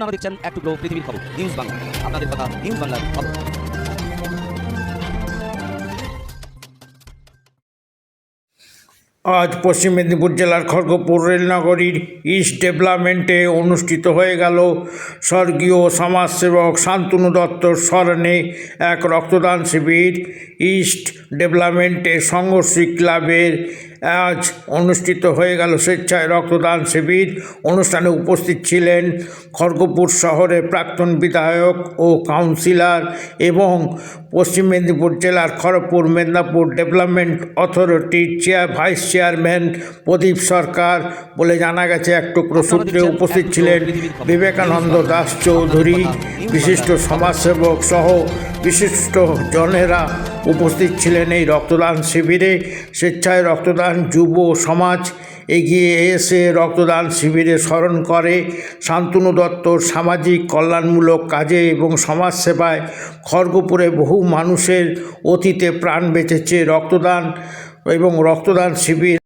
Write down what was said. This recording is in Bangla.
আপনারা দেখছেন এক টুকরো পৃথিবীর খবর নিউজ বাংলা আপনাদের কথা নিউজ বাংলার খবর। আজ পশ্চিম মেদিনীপুর জেলার খড়গপুর রেলনগরীর ইস্ট ডেভেলপমেন্টে অনুষ্ঠিত হয়ে গেল স্বর্গীয় সমাজসেবক শান্তনু দত্তর স্মরণে এক রক্তদান শিবির ইস্ট ডেভেলপমেন্টে সংঘর্ষী ক্লাবের আজ অনুষ্ঠিত হয়ে গেল স্বেচ্ছায় রক্তদান শিবির। অনুষ্ঠানে উপস্থিত ছিলেন খড়গপুর শহরের প্রাক্তন বিধায়ক ও কাউন্সিলর এবং পশ্চিম মেদিনীপুর জেলার খড়গপুর মেদিনীপুর ডেভেলপমেন্ট অথরিটির chair vice chairman Pradip Sarkar বলে জানা গেছে। এক টুকরো সূত্রে উপস্থিত ছিলেন বিবেকানন্দ দাস চৌধুরী বিশিষ্ট সমাজসেবক সহ বিশিষ্ট জনেরা উপস্থিত ছিলেন এই রক্তদান শিবিরে। স্বেচ্ছায় রক্তদান যুব সমাজ এগিয়ে এসে রক্তদান শিবিরে স্মরণ করে। শান্তনু দত্ত সামাজিক কল্যাণমূলক কাজে এবং সমাজসেবায় খড়গপুরে বহু মানুষের অতীতে প্রাণ বেঁচেছে। রক্তদান এবং রক্তদান শিবির